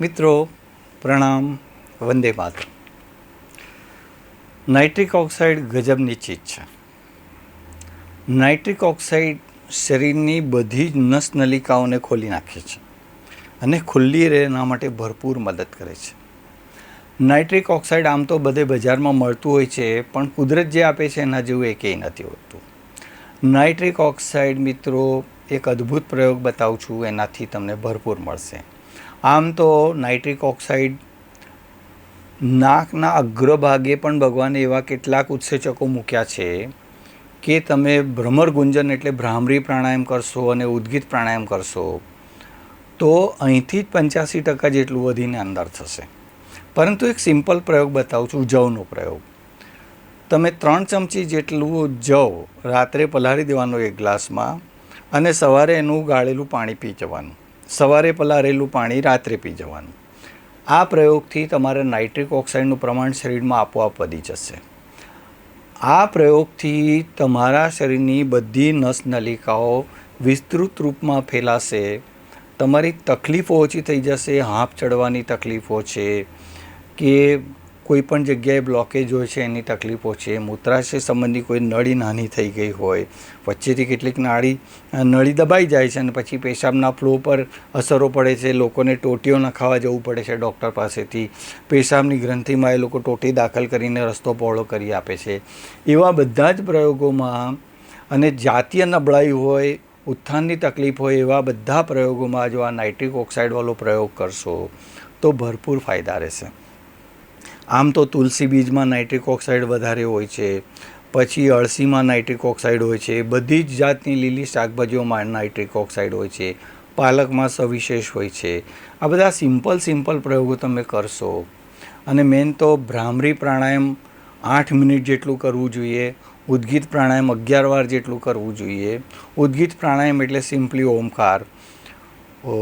મિત્રો, પ્રણામ, વંદે માત્ર નાઇટ્રિક ઓક્સાઇડ ગજબની ચીજ છે. નાઇટ્રિક ઓક્સાઇડ શરીરની બધી જ નસ નલિકાઓને ખોલી નાખે છે અને ખુલ્લી રહે એના માટે ભરપૂર મદદ કરે છે. નાઇટ્રિક ઓક્સાઇડ આમ તો બધે બજારમાં મળતું હોય છે, પણ કુદરત જે આપે છે એના જેવું એકેય નથી હોતું. નાઇટ્રિક ઓક્સાઇડ મિત્રો, એક અદ્ભુત પ્રયોગ બતાવું છું, એનાથી તમને ભરપૂર મળશે. આમ તો નાઇટ્રિક ઓક્સાઇડ નાકના અગ્રભાગે પણ ભગવાને એવા કેટલાક ઉત્સેચકો મૂક્યા છે કે તમે ભ્રમર ગુંજન એટલે ભ્રામરી પ્રાણાયામ કરશો અને ઉદ્ગિત પ્રાણાયામ કરશો, તો અહીંથી જ પંચ્યાસી ટકા જેટલું વધીને અંદર થશે. પરંતુ એક સિમ્પલ પ્રયોગ બતાવું છું, જવનો પ્રયોગ. તમે ત્રણ ચમચી જેટલું જવ રાત્રે પલાળી દેવાનું એક ગ્લાસમાં અને સવારે એનું ગાળેલું પાણી પી જવાનું. સવારે પલાળેલું પાણી રાત્રે પી જવાનું. આ પ્રયોગથી તમારે નાઇટ્રિક ઓક્સાઇડનું પ્રમાણ શરીરમાં આપોઆપ વધી જશે. આ પ્રયોગથી તમારા શરીરની બધી નસ નલિકાઓ વિસ્તૃત રૂપમાં ફેલાશે, તમારી તકલીફો ઓછી થઈ જશે, હાંફ ચડવાની તકલીફો છે કે કોઈ પણ જગ્યાએ બ્લોકેજ હોય છે, એની તકલીફો છે, મૂત્રાશય સંબંધી કોઈ નળી નાની થઈ ગઈ હોય, વચ્ચેથી કેટલીક નાળી નળી દબાઈ જાય છે અને પછી પેશાબના ફ્લો પર અસરો પડે છે, લોકોને ટોટીઓ નખાવા જવું પડે છે ડૉક્ટર પાસેથી, પેશાબની ગ્રંથિમાં એ લોકો ટોટી દાખલ કરીને રસ્તો પહોળો કરી આપે છે. એવા બધા જ પ્રયોગોમાં અને જાતીય નબળાઈ હોય, ઉત્થાનની તકલીફ હોય, એવા બધા પ્રયોગોમાં જો આ નાઇટ્રિક ઓક્સાઇડવાળો પ્રયોગ કરશો, તો ભરપૂર ફાયદા રહેશે. આમ તો તુલસી બીજમાં નાઇટ્રિક ઓક્સાઇડ વધારે હોય છે, પછી અળસીમાં નાઇટ્રિક ઓક્સાઇડ હોય છે, બધી જ જાતની લીલી શાકભાજીઓમાં નાઇટ્રિક ઓક્સાઇડ હોય છે, પાલકમાં સવિશેષ હોય છે. આ બધા સિમ્પલ સિમ્પલ પ્રયોગો તમે કરશો. અને મેન તો ભ્રામરી પ્રાણાયામ આઠ મિનિટ જેટલું કરવું જોઈએ, ઉદ્ગીત પ્રાણાયામ અગિયાર વાર જેટલું કરવું જોઈએ. ઉદ્ગીત પ્રાણાયામ એટલે સિમ્પલી ઓમકાર. ઓ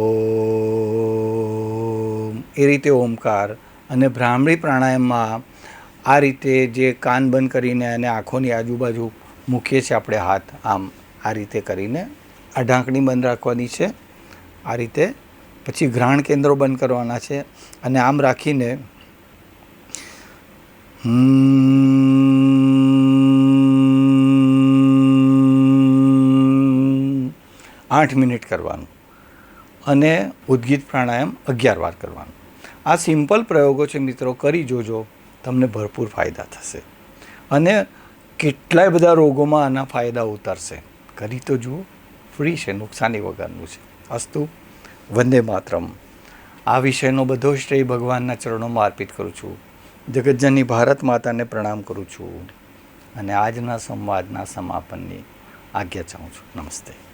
એ રીતે ઓમકાર. અને ભ્રામરી પ્રાણાયામમાં આ રીતે જે કાન બંધ કરીને અને આંખોની આજુબાજુ મૂકીએ છીએ આપણે હાથ, આમ આ રીતે કરીને. આ ઢાંકણી બંધ રાખવાની છે. આ રીતે પછી ઘ્રાણ કેન્દ્રો બંધ કરવાના છે. અને આમ રાખીને આઠ મિનિટ કરવાનું. અને ઉદ્ગીત પ્રાણાયામ અગિયાર વાર કરવાનું. આ સિમ્પલ પ્રયોગો છે મિત્રો, કરી જોજો, તમને ભરપૂર ફાયદા થશે. અને કેટલાય બધા રોગોમાં આના ફાયદા ઉતરશે. કરી તો જુઓ, ફ્રી છે, નુકસાની વગરનું છે. અસ્તુ, વંદે માતરમ. આ વિષયનો બધો શ્રેય ભગવાનના ચરણોમાં અર્પિત કરું છું. જગતજનની ભારત માતાને પ્રણામ કરું છું. અને આજના સંવાદના સમાપનની આજ્ઞા ચાહું છું. નમસ્તે.